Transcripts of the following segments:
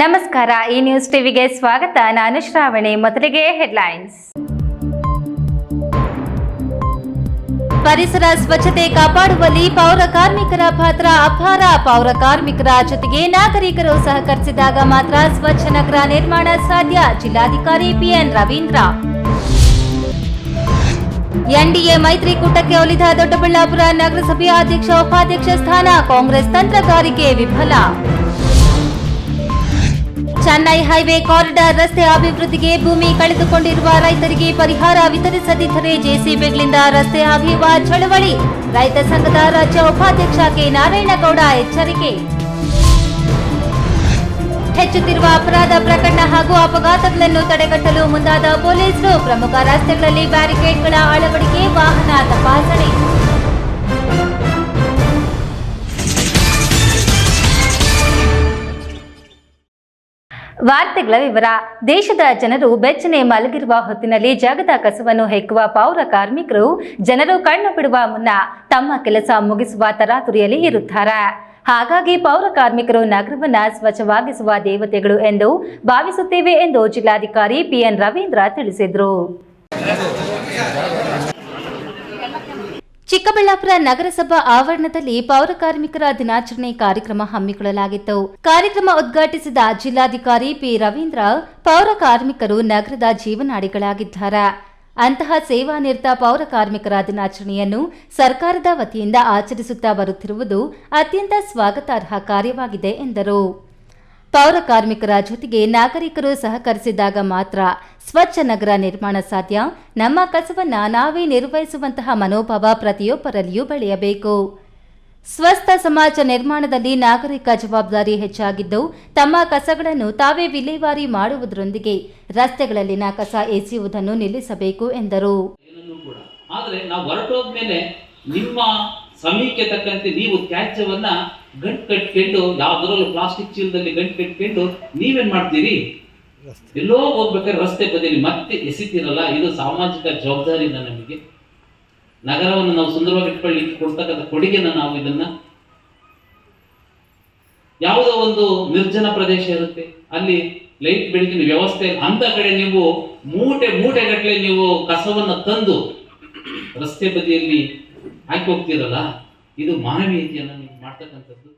ನಮಸ್ಕಾರ, ಈ ನ್ಯೂಸ್ ಟಿವಿಗೆ ಸ್ವಾಗತ. ನಾನು ಶ್ರಾವಣಿ, ಮೊದಲಿಗೆ ಹೆಡ್ಲೈನ್ಸ್ ಪರಿಸರ ಸ್ವಚ್ಛತೆ ಕಾಪಾಡುವಲ್ಲಿ ಪೌರ ಕಾರ್ಮಿಕರ ಪಾತ್ರ ಅಪಾರ. ಪೌರ ಕಾರ್ಮಿಕರ ಜೊತೆಗೆ ನಾಗರಿಕರು ಸಹಕರಿಸಿದಾಗ ಮಾತ್ರ ಸ್ವಚ್ಛ ನಗರ ನಿರ್ಮಾಣ ಸಾಧ್ಯ. ಜಿಲ್ಲಾಧಿಕಾರಿ ಪಿಎನ್ ರವೀಂದ್ರ. ಎನ್ಡಿಎ ಮೈತ್ರಿಕೂಟಕ್ಕೆ ಒಲಿದ ದೊಡ್ಡಬಳ್ಳಾಪುರ ನಗರಸಭೆಯ ಅಧ್ಯಕ್ಷ, ಉಪಾಧ್ಯಕ್ಷ ಸ್ಥಾನ ಕಾಂಗ್ರೆಸ್ ತಂತ್ರಗಾರಿಕೆ ವಿಫಲ. ಚೆನ್ನೈ ಹೈವೇ ಕಾರಿಡಾರ್ ರಸ್ತೆ ಅಭಿವೃದ್ಧಿಗೆ ಭೂಮಿ ಕಳೆದುಕೊಂಡಿರುವ ರೈತರಿಗೆ ಪರಿಹಾರ ವಿತರಿಸದಿದ್ದರೆ ಜೆಸಿಬಿಗಳಿಂದ ರಸ್ತೆ ಅಭಿಯುವ ಚಳವಳಿ. ರೈತ ಸಂಘದ ರಾಜ್ಯ ಉಪಾಧ್ಯಕ್ಷ ಕೆ ನಾರಾಯಣಗೌಡ ಎಚ್ಚರಿಕೆ. ಹೆಚ್ಚುತ್ತಿರುವ ಅಪರಾಧ ಪ್ರಕರಣ ಹಾಗೂ ಅಪಘಾತಗಳನ್ನು ತಡೆಗಟ್ಟಲು ಮುಂದಾದ ಪೊಲೀಸರು ಪ್ರಮುಖ ರಸ್ತೆಗಳಲ್ಲಿ ಬ್ಯಾರಿಕೇಡ್ಗಳ ಅಳವಡಿಕೆ ವಾಹನ ತಪಾಸಣೆ. ವಾರ್ತೆಗಳ ವಿವರ. ದೇಶದ ಜನರು ಬೆಚ್ಚನೆ ಮಲಗಿರುವ ಹೊತ್ತಿನಲ್ಲಿ ಜಾಗದ ಕಸವನ್ನು ಹೆಕ್ಕುವ ಪೌರ ಕಾರ್ಮಿಕರು ಜನರು ಕಣ್ಣು ಬಿಡುವ ಮುನ್ನ ತಮ್ಮ ಕೆಲಸ ಮುಗಿಸುವ ತರಾತುರಿಯಲ್ಲಿ ಇರುತ್ತಾರೆ. ಹಾಗಾಗಿ ಪೌರ ಕಾರ್ಮಿಕರು ನಗರವನ್ನ ಸ್ವಚ್ಛವಾಗಿಸುವ ದೇವತೆಗಳು ಎಂದು ಭಾವಿಸುತ್ತೇವೆ ಎಂದು ಜಿಲ್ಲಾಧಿಕಾರಿ ಪಿಎನ್ ರವೀಂದ್ರ ತಿಳಿಸಿದರು. ಚಿಕ್ಕಬಳ್ಳಾಪುರ ನಗರಸಭಾ ಆವರಣದಲ್ಲಿ ಪೌರ ಕಾರ್ಮಿಕರ ದಿನಾಚರಣೆ ಕಾರ್ಯಕ್ರಮ ಹಮ್ಮಿಕೊಳ್ಳಲಾಗಿತ್ತು. ಕಾರ್ಯಕ್ರಮ ಉದ್ಘಾಟಿಸಿದ ಜಿಲ್ಲಾಧಿಕಾರಿ ಪಿ. ರವೀಂದ್ರ, ಪೌರ ಕಾರ್ಮಿಕರು ನಗರದ ಜೀವನಾಡಿಗಳಾಗಿದ್ದಾರೆ. ಅಂತಹ ಸೇವಾನಿರತ ಪೌರ ಕಾರ್ಮಿಕರ ದಿನಾಚರಣೆಯನ್ನು ಸರ್ಕಾರದ ವತಿಯಿಂದ ಆಚರಿಸುತ್ತಾ ಬರುತ್ತಿರುವುದು ಅತ್ಯಂತ ಸ್ವಾಗತಾರ್ಹ ಕಾರ್ಯವಾಗಿದೆ ಎಂದರು. ಪೌರ ಕಾರ್ಮಿಕರ ಜೊತೆಗೆ ನಾಗರಿಕರು ಸಹಕರಿಸಿದಾಗ ಮಾತ್ರ ಸ್ವಚ್ಛ ನಗರ ನಿರ್ಮಾಣ ಸಾಧ್ಯ. ನಮ್ಮ ಕಸವನ್ನ ನಾವೇ ನಿರ್ವಹಿಸುವಂತಹ ಮನೋಭಾವ ಪ್ರತಿಯೊಬ್ಬರಲ್ಲಿಯೂ ಬೆಳೆಯಬೇಕು. ಸ್ವಸ್ಥ ಸಮಾಜ ನಿರ್ಮಾಣದಲ್ಲಿ ನಾಗರಿಕ ಜವಾಬ್ದಾರಿ ಹೆಚ್ಚಾಗಿದ್ದು, ತಮ್ಮ ಕಸಗಳನ್ನು ತಾವೇ ವಿಲೇವಾರಿ ಮಾಡುವುದರೊಂದಿಗೆ ರಸ್ತೆಗಳಲ್ಲಿನ ಕಸ ಎಸೆಯುವುದನ್ನು ನಿಲ್ಲಿಸಬೇಕು ಎಂದರು. ಆದರೆ ನಾವು ಹೊರಟೋದ್ಮೇಲೆ ನಿಮ್ಮ ಸಮೀಕ್ಷೆ ತಕ್ಕಂತೆ ನೀವು ತ್ಯಾಜ್ಯವನ್ನ ಗಂಟು ಕಟ್ಕೊಂಡು ಯಾವ್ದರಲ್ಲೂ ಪ್ಲಾಸ್ಟಿಕ್ ಚೀಲದಲ್ಲಿ ಗಂಟು ಕಟ್ಕೊಂಡು ನೀವೇನ್ ಮಾಡ್ತೀರಿ? ಎಲ್ಲೋ ಹೋಗ್ಬೇಕಾದ್ರೆ ರಸ್ತೆ ಬದಿಯಲ್ಲಿ ಮತ್ತೆ ಎಸಿತಿರಲ್ಲ ಇದು ಸಾಮಾಜಿಕ ಜವಾಬ್ದಾರಿಯಿಂದ ನಮಗೆ. ನಗರವನ್ನು ನಾವು ಸುಂದರವಾಗಿ ಇಟ್ಕೊಳ್ಳಿಕ್ಕೆ ಕೊಡ್ತಕ್ಕಂಥ ಕೊಡುಗೆನ ನಾವು ಇದನ್ನ ಯಾವುದೋ ಒಂದು ನಿರ್ಜನ ಪ್ರದೇಶ ಇರುತ್ತೆ. ಅಲ್ಲಿ ಲೈಟ್ ಬೆಳಕಿನ ವ್ಯವಸ್ಥೆ. ಅಂತ ಕಡೆ ನೀವು ಮೂಟೆ ಮೂಟೆಗಟ್ಟಲೆ ನೀವು ಕಸವನ್ನ ತಂದು ರಸ್ತೆ ಬದಿಯಲ್ಲಿ ಹಾಕಿ ಹೋಗ್ತೀರಲ್ಲ ಇದು ಮಾನವೀಯತೆಯನ್ನು ನೀವು ಮಾಡ್ತಕ್ಕಂಥದ್ದು.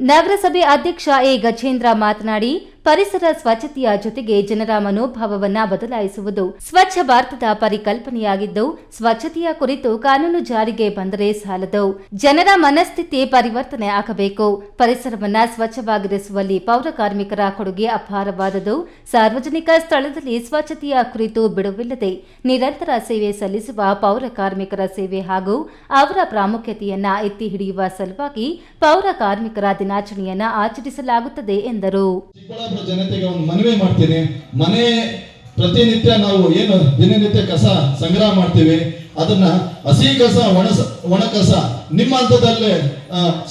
ನಗರಸಭೆ ಅಧ್ಯಕ್ಷ ಎ. ಗಜೇಂದ್ರ ಮಾತನಾಡಿ ಪರಿಸರ ಸ್ವಚ್ಛತೆಯ ಜೊತೆಗೆ ಜನರ ಮನೋಭಾವವನ್ನ ಬದಲಾಯಿಸುವುದು ಸ್ವಚ್ಛ ಭಾರತದ ಪರಿಕಲ್ಪನೆಯಾಗಿದ್ದು, ಸ್ವಚ್ಛತೆಯ ಕುರಿತು ಕಾನೂನು ಜಾರಿಗೆ ಬಂದರೆ ಸಾಲದು. ಜನರ ಮನಸ್ಥಿತಿ ಪರಿವರ್ತನೆ ಆಗಬೇಕು. ಪರಿಸರವನ್ನ ಸ್ವಚ್ಛವಾಗಿರಿಸುವಲ್ಲಿ ಪೌರ ಕಾರ್ಮಿಕರ ಕೊಡುಗೆ ಅಪಾರವಾದದು ಸಾರ್ವಜನಿಕ ಸ್ಥಳದಲ್ಲಿ ಸ್ವಚ್ಛತೆಯ ಕುರಿತು ಬಿಡುವಿಲ್ಲದೆ ನಿರಂತರ ಸೇವೆ ಸಲ್ಲಿಸುವ ಪೌರ ಕಾರ್ಮಿಕರ ಸೇವೆ ಹಾಗೂ ಅವರ ಪ್ರಾಮುಖ್ಯತೆಯನ್ನ ಎತ್ತಿ ಹಿಡಿಯುವ ಸಲುವಾಗಿ ಪೌರ ಕಾರ್ಮಿಕರ ದಿನಾಚರಣೆಯನ್ನ ಆಚರಿಸಲಾಗುತ್ತದೆ ಎಂದರು. ಜನತೆಗೆ ಒಂದು ಮನವಿ ಮಾಡ್ತೀನಿ. ಮನೆ ಪ್ರತಿನಿತ್ಯ ನಾವು ಏನು ದಿನನಿತ್ಯ ಕಸ ಸಂಗ್ರಹ ಮಾಡ್ತೀವಿ. ಅದನ್ನ ಹಸಿ ಕಸ ಒಣ ಒಣ ಕಸ ನಿಮ್ಮ ಹಂತದಲ್ಲೇ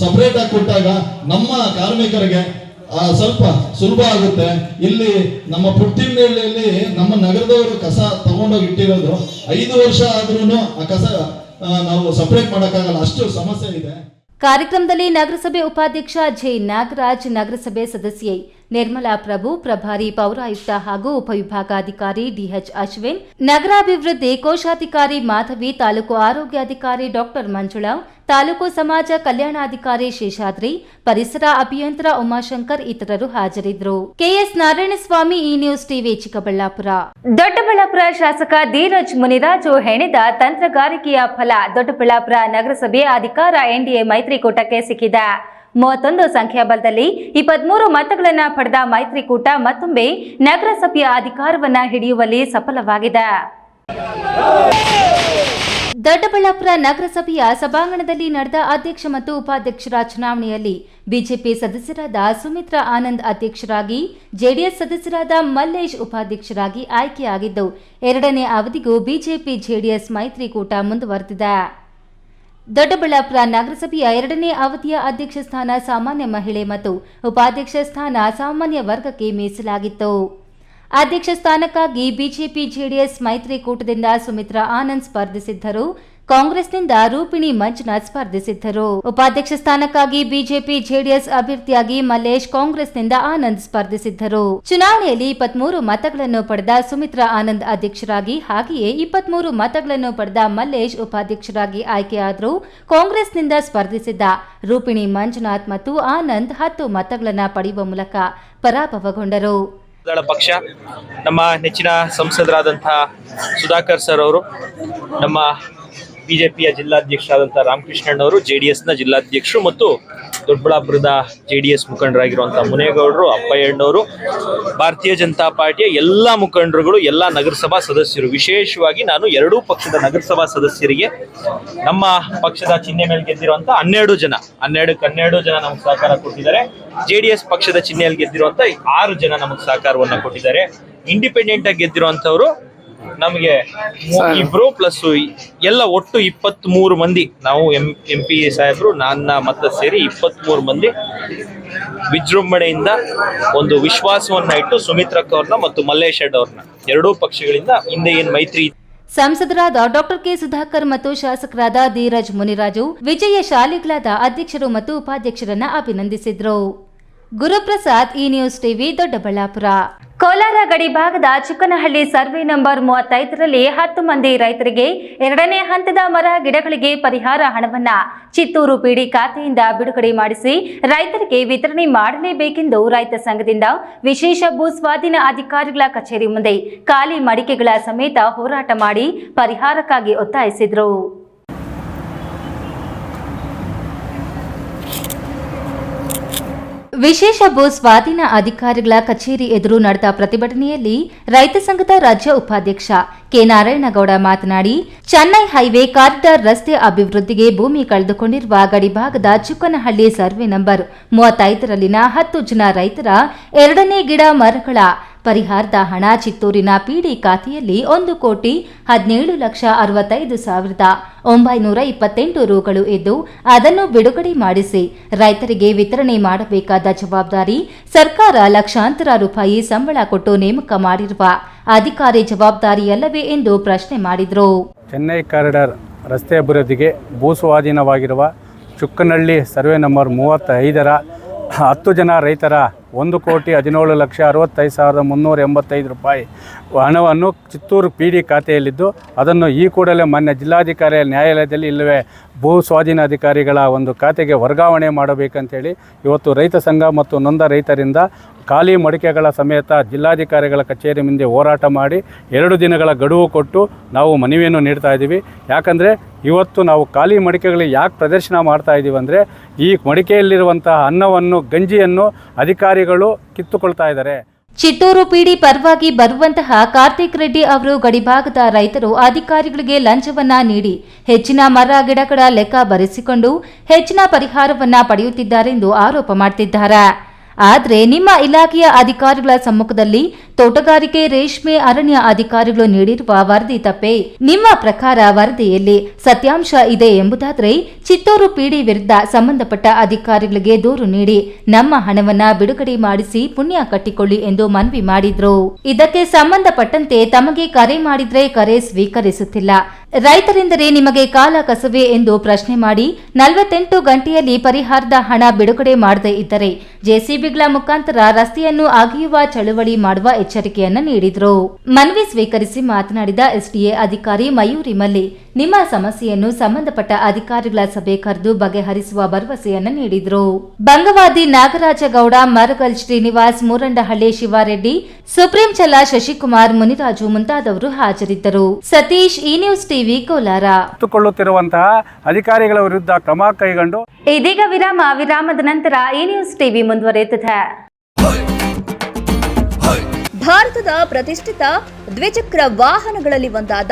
ಸಪರೇಟ್ ಆಗಿ ಕೊಟ್ಟಾಗ ನಮ್ಮ ಕಾರ್ಮಿಕರಿಗೆ ಸ್ವಲ್ಪ ಸುಲಭ ಆಗುತ್ತೆ. ಇಲ್ಲಿ ನಮ್ಮ ಪುಟ್ಟಿನಲ್ಲಿ ನಮ್ಮ ನಗರದವರು ಕಸ ತಗೊಂಡೋಗಿ ಇಟ್ಟಿರೋದು ಐದು ವರ್ಷ ಆದ್ರೂ ಆ ಕಸ ನಾವು ಸಪರೇಟ್ ಮಾಡೋಕ್ಕಾಗಲ್ಲ. ಅಷ್ಟು ಸಮಸ್ಯೆ ಇದೆ. ಕಾರ್ಯಕ್ರಮದಲ್ಲಿ ನಗರಸಭೆ ಉಪಾಧ್ಯಕ್ಷ ಜೆ ನಾಗರಾಜ್, ನಗರಸಭೆ ಸದಸ್ಯೆ ನಿರ್ಮಲಾ ಪ್ರಭು, ಪ್ರಭಾರಿ ಪೌರಾಯುಕ್ತ ಹಾಗೂ ಉಪವಿಭಾಗಾಧಿಕಾರಿ ಡಿಎಚ್ ಅಶ್ವಿನ್, ನಗರಾಭಿವೃದ್ಧಿ ಕೋಶಾಧಿಕಾರಿ ಮಾಧವಿ, ತಾಲೂಕು ಆರೋಗ್ಯಾಧಿಕಾರಿ ಡಾಕ್ಟರ್ ಮಂಜುಳಾ, ತಾಲೂಕು ಸಮಾಜ ಕಲ್ಯಾಣಾಧಿಕಾರಿ ಶೇಷಾದ್ರಿ, ಪರಿಸರ ಅಭಿಯಂತರ ಉಮಾಶಂಕರ್ ಇತರರು ಹಾಜರಿದ್ದರು. ಕೆಎಸ್ ನಾರಾಯಣಸ್ವಾಮಿ, ಈ ನ್ಯೂಸ್ ಟಿವಿ ಚಿಕ್ಕಬಳ್ಳಾಪುರ. ದೊಡ್ಡಬಳ್ಳಾಪುರ ಶಾಸಕ ಧೀರಜ್ ಮುನಿರಾಜು ಹೆಣೆದ ತಂತ್ರಗಾರಿಕೆಯ ಫಲ ದೊಡ್ಡಬಳ್ಳಾಪುರ ನಗರಸಭೆ ಅಧಿಕಾರ ಎನ್ಡಿಎ ಮೈತ್ರಿಕೂಟಕ್ಕೆ ಸಿಕ್ಕಿದೆ. ಮೂವತ್ತೊಂದು ಸಂಖ್ಯಾಬಲದಲ್ಲಿ ಇಪ್ಪತ್ಮೂರು ಮತಗಳನ್ನು ಪಡೆದ ಮೈತ್ರಿಕೂಟ ಮತ್ತೊಮ್ಮೆ ನಗರಸಭೆಯ ಅಧಿಕಾರವನ್ನ ಹಿಡಿಯುವಲ್ಲಿ ಸಫಲವಾಗಿದೆ. ದೊಡ್ಡಬಳ್ಳಾಪುರ ನಗರಸಭೆಯ ಸಭಾಂಗಣದಲ್ಲಿ ನಡೆದ ಅಧ್ಯಕ್ಷ ಮತ್ತು ಉಪಾಧ್ಯಕ್ಷರ ಚುನಾವಣೆಯಲ್ಲಿ ಬಿಜೆಪಿ ಸದಸ್ಯರಾದ ಸುಮಿತ್ರಾ ಆನಂದ್ ಅಧ್ಯಕ್ಷರಾಗಿ, ಜೆಡಿಎಸ್ ಸದಸ್ಯರಾದ ಮಲ್ಲೇಶ್ ಉಪಾಧ್ಯಕ್ಷರಾಗಿ ಆಯ್ಕೆಯಾಗಿದ್ದು, ಎರಡನೇ ಅವಧಿಗೂ ಬಿಜೆಪಿ, ಜೆಡಿಎಸ್ ಮೈತ್ರಿಕೂಟ ಮುಂದುವರೆದಿದೆ. ದೊಡ್ಡಬಳ್ಳಾಪುರ ನಗರಸಭೆಯ ಎರಡನೇ ಅವಧಿಯ ಅಧ್ಯಕ್ಷ ಸ್ಥಾನ ಸಾಮಾನ್ಯ ಮಹಿಳೆ ಮತ್ತು ಉಪಾಧ್ಯಕ್ಷ ಸ್ಥಾನ ಸಾಮಾನ್ಯ ವರ್ಗಕ್ಕೆ ಮೀಸಲಾಗಿತ್ತು. ಅಧ್ಯಕ್ಷ ಸ್ಥಾನಕ್ಕಾಗಿ ಬಿಜೆಪಿ ಜೆಡಿಎಸ್ ಮೈತ್ರಿಕೂಟದಿಂದ ಸುಮಿತ್ರಾ ಆನಂದ್ ಸ್ಪರ್ಧಿಸಿದ್ದರು. ಕಾಂಗ್ರೆಸ್ನಿಂದ ರೂಪಿಣಿ ಮಂಜುನಾಥ್ ಸ್ಪರ್ಧಿಸಿದ್ದರು. ಉಪಾಧ್ಯಕ್ಷ ಸ್ಥಾನಕ್ಕಾಗಿ ಬಿಜೆಪಿ ಜೆಡಿಎಸ್ ಅಭ್ಯರ್ಥಿಯಾಗಿ ಮಲ್ಲೇಶ್ ಕಾಂಗ್ರೆಸ್ನಿಂದ ಆನಂದ್ ಸ್ಪರ್ಧಿಸಿದ್ದರು. ಚುನಾವಣೆಯಲ್ಲಿ ಇಪ್ಪತ್ಮೂರು ಮತಗಳನ್ನು ಪಡೆದ ಸುಮಿತ್ರಾ ಆನಂದ್ ಅಧ್ಯಕ್ಷರಾಗಿ ಹಾಗೆಯೇ ಇಪ್ಪತ್ಮೂರು ಮತಗಳನ್ನು ಪಡೆದ ಮಲ್ಲೇಶ್ ಉಪಾಧ್ಯಕ್ಷರಾಗಿ ಆಯ್ಕೆಯಾದರು ಕಾಂಗ್ರೆಸ್ನಿಂದ ಸ್ಪರ್ಧಿಸಿದ್ದ ರೂಪಿಣಿ ಮಂಜುನಾಥ್ ಮತ್ತು ಆನಂದ್ ಹತ್ತು ಮತಗಳನ್ನು ಪಡೆಯುವ ಮೂಲಕ ಪರಾಭವಗೊಂಡರು. ಪಕ್ಷ, ನಮ್ಮ ನೆಚ್ಚಿನ ಸಂಸದರಾದಂತಹ ಸುಧಾಕರ್ ಸರ್ ಅವರು, ನಮ್ಮ ಬಿಜೆಪಿಯ ಜಿಲ್ಲಾಧ್ಯಕ್ಷರಾದಂಥ ರಾಮಕೃಷ್ಣಣ್ಣವರು ಜೆ ಡಿ ಎಸ್ನ ಜಿಲ್ಲಾಧ್ಯಕ್ಷರು ಮತ್ತು ದೊಡ್ಡಬಳ್ಳಾಪುರದ ಜೆ ಡಿ ಎಸ್ ಮುಖಂಡರಾಗಿರುವಂಥ ಮುನೇಗೌಡರು, ಅಪ್ಪಯ್ಯಣ್ಣವರು, ಭಾರತೀಯ ಜನತಾ ಪಾರ್ಟಿಯ ಎಲ್ಲ ಮುಖಂಡರುಗಳು, ಎಲ್ಲ ನಗರಸಭಾ ಸದಸ್ಯರು. ವಿಶೇಷವಾಗಿ ನಾನು ಎರಡೂ ಪಕ್ಷದ ನಗರಸಭಾ ಸದಸ್ಯರಿಗೆ ನಮ್ಮ ಪಕ್ಷದ ಚಿಹ್ನೆ ಮೇಲೆ ಗೆದ್ದಿರುವಂಥ ಹನ್ನೆರಡು ಜನ, ಹನ್ನೆರಡಕ್ಕೆ ಹನ್ನೆರಡು ಜನ ನಮಗೆ ಸಹಕಾರ ಕೊಟ್ಟಿದ್ದಾರೆ. ಜೆ ಡಿ ಎಸ್ ಪಕ್ಷದ ಚಿಹ್ನೆಯಲ್ಲಿ ಗೆದ್ದಿರುವಂಥ ಆರು ಜನ ನಮಗೆ ಸಹಕಾರವನ್ನು ಕೊಟ್ಟಿದ್ದಾರೆ. ಇಂಡಿಪೆಂಡೆಂಟ್ ಆಗಿ ಗೆದ್ದಿರುವಂತವ್ರು ನಮಗೆ ಇಬ್ರು ಪ್ಲಸ್ ಎಲ್ಲ ಒಟ್ಟು ಇಪ್ಪತ್ತ್ ಮೂರು ಮಂದಿ ನಾವು ಎಂ ಎಂ ಪಿ ಸಾಹೇಬರು ನನ್ನ ಮತ್ತೆ ಸೇರಿ ಇಪ್ಪತ್ತ್ ಮೂರು ಮಂದಿ ವಿಜೃಂಭಣೆಯಿಂದ ಒಂದು ವಿಶ್ವಾಸವನ್ನ ಇಟ್ಟು ಸುಮಿತ್ರಕ್ ಅವ್ರನ್ನ ಮತ್ತು ಮಲ್ಲೇಶ್ ಅಡ್ ಅವ್ರನ್ನ. ಎರಡೂ ಪಕ್ಷಗಳಿಂದ ಹಿಂದೆ ಏನ್ ಮೈತ್ರಿ ಸಂಸದರಾದ ಡಾಕ್ಟರ್ ಕೆ ಸುಧಾಕರ್ ಮತ್ತು ಶಾಸಕರಾದ ಧೀರಜ್ ಮುನಿರಾಜು ವಿಜಯ ಶಾಲೆಗಳಾದ ಅಧ್ಯಕ್ಷರು ಮತ್ತು ಉಪಾಧ್ಯಕ್ಷರನ್ನ ಅಭಿನಂದಿಸಿದ್ರು. ಗುರುಪ್ರಸಾದ್, ಈ ನ್ಯೂಸ್ ಟಿವಿ, ದೊಡ್ಡಬಳ್ಳಾಪುರ. ಕೋಲಾರ ಗಡಿ ಭಾಗದ ಚಿಕ್ಕನಹಳ್ಳಿ ಸರ್ವೆ ನಂಬರ್ ಮೂವತ್ತೈದರಲ್ಲಿ ಹತ್ತು ಮಂದಿ ರೈತರಿಗೆ ಎರಡನೇ ಹಂತದ ಮರ ಗಿಡಗಳಿಗೆ ಪರಿಹಾರ ಹಣವನ್ನ ಚಿತ್ತೂರು ಪಿಡಿ ಖಾತೆಯಿಂದ ಬಿಡುಗಡೆ ಮಾಡಿಸಿ ರೈತರಿಗೆ ವಿತರಣೆ ಮಾಡಲೇಬೇಕೆಂದು ರೈತ ಸಂಘದಿಂದ ವಿಶೇಷ ಭೂ ಸ್ವಾಧೀನ ಅಧಿಕಾರಿಗಳ ಕಚೇರಿ ಮುಂದೆ ಖಾಲಿ ಮಡಿಕೆಗಳ ಸಮೇತ ಹೋರಾಟ ಮಾಡಿ ಪರಿಹಾರಕ್ಕಾಗಿ ಒತ್ತಾಯಿಸಿದರು. ವಿಶೇಷ ಭೂ ಸ್ವಾಧೀನ ಅಧಿಕಾರಿಗಳ ಕಚೇರಿ ಎದುರು ನಡೆದ ಪ್ರತಿಭಟನೆಯಲ್ಲಿ ರೈತ ಸಂಘದ ರಾಜ್ಯ ಉಪಾಧ್ಯಕ್ಷ ಕೆ ನಾರಾಯಣಗೌಡ ಮಾತನಾಡಿ, ಚೆನ್ನೈ ಹೈವೇ ಕಾರಿಡಾರ್ ರಸ್ತೆ ಅಭಿವೃದ್ಧಿಗೆ ಭೂಮಿ ಕಳೆದುಕೊಂಡಿರುವ ಗಡಿಭಾಗದ ಚುಕ್ಕನಹಳ್ಳಿ ಸರ್ವೆ ನಂಬರ್ ಮೂವತ್ತೈದರಲ್ಲಿನ ಹತ್ತು ಜನ ರೈತರ ಎರಡನೇ ಗಿಡ ಮರಗಳ ಪರಿಹಾರದ ಹಣ ಚಿತ್ತೂರಿನ ಪಿಡಿ ಖಾತೆಯಲ್ಲಿ ಒಂದು ಕೋಟಿ ಹದಿನೇಳು ಲಕ್ಷ ಅರವತ್ತೈದು ಸಾವಿರದ ಒಂಬೈನೂರ ಇಪ್ಪತ್ತೆಂಟು ರೂಗಳು ಇದ್ದು, ಅದನ್ನು ಬಿಡುಗಡೆ ಮಾಡಿಸಿ ರೈತರಿಗೆ ವಿತರಣೆ ಮಾಡಬೇಕಾದ ಜವಾಬ್ದಾರಿ ಸರ್ಕಾರ ಲಕ್ಷಾಂತರ ರೂಪಾಯಿ ಸಂಬಳ ಕೊಟ್ಟು ನೇಮಕ ಮಾಡಿರುವ ಅಧಿಕಾರಿ ಜವಾಬ್ದಾರಿಯಲ್ಲವೇ ಎಂದು ಪ್ರಶ್ನೆ ಮಾಡಿದರು. ಚೆನ್ನೈ ಕಾರಿಡಾರ್ ರಸ್ತೆ ಅಭಿವೃದ್ಧಿಗೆ ಭೂಸ್ವಾಧೀನವಾಗಿರುವ ಚುಕ್ಕನಹಳ್ಳಿ ಸರ್ವೆ ನಂಬರ್ ಮೂವತ್ತೈದರ ಹತ್ತು ಜನ ರೈತರ ಒಂದು ಕೋಟಿ ಹದಿನೇಳು ಲಕ್ಷ ಅರವತ್ತೈದು ಸಾವಿರದ ಮುನ್ನೂರ ಎಂಬತ್ತೈದು ರೂಪಾಯಿ ಹಣವನ್ನು ಚಿತ್ತೂರು ಪಿ ಡಿ ಖಾತೆಯಲ್ಲಿದ್ದು ಅದನ್ನು ಈ ಕೂಡಲೇ ಮಾನ್ಯ ಜಿಲ್ಲಾಧಿಕಾರಿ ನ್ಯಾಯಾಲಯದಲ್ಲಿ ಇಲ್ಲವೇ ಭೂ ಸ್ವಾಧೀನ ಅಧಿಕಾರಿಗಳ ಒಂದು ಖಾತೆಗೆ ವರ್ಗಾವಣೆ ಮಾಡಬೇಕಂತೇಳಿ ಇವತ್ತು ರೈತ ಸಂಘ ಮತ್ತು ನೊಂದ ರೈತರಿಂದ ಖಾಲಿ ಮಡಿಕೆಗಳ ಸಮೇತ ಜಿಲ್ಲಾಧಿಕಾರಿಗಳ ಕಚೇರಿ ಮುಂದೆ ಹೋರಾಟ ಮಾಡಿ ಎರಡು ದಿನಗಳ ಗಡುವು ಕೊಟ್ಟು ನಾವು ಮನವಿಯನ್ನು ನೀಡ್ತಾ ಇದ್ದೀವಿ. ಯಾಕಂದರೆ ಇವತ್ತು ನಾವು ಖಾಲಿ ಮಡಿಕೆಗಳಿಗೆ ಯಾಕೆ ಪ್ರದರ್ಶನ ಮಾಡ್ತಾ ಇದ್ದೀವಿ ಅಂದರೆ ಈ ಮಡಿಕೆಯಲ್ಲಿರುವಂತಹ ಅನ್ನವನ್ನು, ಗಂಜಿಯನ್ನು ಅಧಿಕಾರಿಗಳು ಕಿತ್ತುಕೊಳ್ತಾ ಇದ್ದಾರೆ. ಚಿತ್ತೂರು ಪಿಡಿ ಪರವಾಗಿ ಬರುವಂತಹ ಕಾರ್ತಿಕ್ ರೆಡ್ಡಿ ಅವರು ಗಡಿಭಾಗದ ರೈತರು ಅಧಿಕಾರಿಗಳಿಗೆ ಲಂಚವನ್ನ ನೀಡಿ ಹೆಚ್ಚಿನ ಮರ, ಗಿಡಗಳ ಲೆಕ್ಕ ಬರೆಸಿಕೊಂಡು ಹೆಚ್ಚಿನ ಪರಿಹಾರವನ್ನ ಪಡೆಯುತ್ತಿದ್ದಾರೆಂದು ಆರೋಪ ಮಾಡುತ್ತಿದ್ದಾರೆ ಆದರೆ ನಿಮ್ಮ ಇಲಾಖೆಯ ಅಧಿಕಾರಿಗಳ ಸಮ್ಮುಖದಲ್ಲಿ ತೋಟಗಾರಿಕೆ ರೇಷ್ಮೆ ಅರಣ್ಯ ಅಧಿಕಾರಿಗಳು ನೀಡಿರುವ ವರದಿ ತಪ್ಪೆ. ನಿಮ್ಮ ಪ್ರಕಾರ ವರದಿಯಲ್ಲಿ ಸತ್ಯಾಂಶ ಇದೆ ಎಂಬುದಾದರೆ ಚಿತ್ತೂರು ಪಿಡಿ ವಿರುದ್ಧ ಸಂಬಂಧಪಟ್ಟ ಅಧಿಕಾರಿಗಳಿಗೆ ದೂರು ನೀಡಿ ನಮ್ಮ ಹಣವನ್ನ ಬಿಡುಗಡೆ ಮಾಡಿಸಿ ಪುಣ್ಯ ಕಟ್ಟಿಕೊಳ್ಳಿ ಎಂದು ಮನವಿ ಮಾಡಿದ್ರು. ಇದಕ್ಕೆ ಸಂಬಂಧಪಟ್ಟಂತೆ ತಮಗೆ ಕರೆ ಮಾಡಿದ್ರೆ ಕರೆ ಸ್ವೀಕರಿಸುತ್ತಿಲ್ಲ. ರೈತರೆಂದರೆ ನಿಮಗೆ ಕಾಲ ಕಸುವೆ ಎಂದು ಪ್ರಶ್ನೆ ಮಾಡಿ ನಲವತ್ತೆಂಟು ಗಂಟೆಯಲ್ಲಿ ಪರಿಹಾರದ ಹಣ ಬಿಡುಗಡೆ ಮಾಡದೇ ಇದ್ದರೆ ಜೆಸಿಬಿಗಳ ಮುಖಾಂತರ ರಸ್ತೆಯನ್ನು ಅಗೆಯುವ ಚಳುವಳಿ ಮಾಡುವ ಎಚ್ಚರಿಕೆಯನ್ನು ನೀಡಿದರು. ಮನವಿ ಸ್ವೀಕರಿಸಿ ಮಾತನಾಡಿದ ಎಸ್ಡಿಎ ಅಧಿಕಾರಿ ಮಯೂರಿ ಮಲ್ಲಿ ನಿಮ್ಮ ಸಮಸ್ಯೆಯನ್ನು ಸಂಬಂಧಪಟ್ಟ ಅಧಿಕಾರಿಗಳ ಸಭೆ ಕರೆದು ಬಗೆಹರಿಸುವ ಭರವಸೆಯನ್ನು ನೀಡಿದರು. ಬಂಗವಾದಿ ನಾಗರಾಜಗೌಡ ಮರಗಲ್ ಶ್ರೀನಿವಾಸ್ ಮೂರಂಡಹಳ್ಳಿ ಶಿವಾರೆಡ್ಡಿ ಸುಪ್ರೀಂ ಚಲ ಶಶಿಕುಮಾರ್ ಮುನಿರಾಜು ಮುಂತಾದವರು ಹಾಜರಿದ್ದರು. ಸತೀಶ್ ಈ ನ್ಯೂಸ್ ಟಿವಿ ಕೋಲಾರ. ಅಧಿಕಾರಿಗಳ ವಿರುದ್ಧ ಕ್ರಮ ಕೈಗೊಂಡು ಇದೀಗ ವಿರಾಮ. ವಿರಾಮದ ನಂತರ ಈ ನ್ಯೂಸ್ ಟಿವಿ ಮುಂದುವರಿಯುತ್ತದೆ. ಭಾರತದ ಪ್ರತಿಷ್ಠಿತ ದ್ವಿಚಕ್ರ ವಾಹನಗಳಲ್ಲಿ ಒಂದಾದ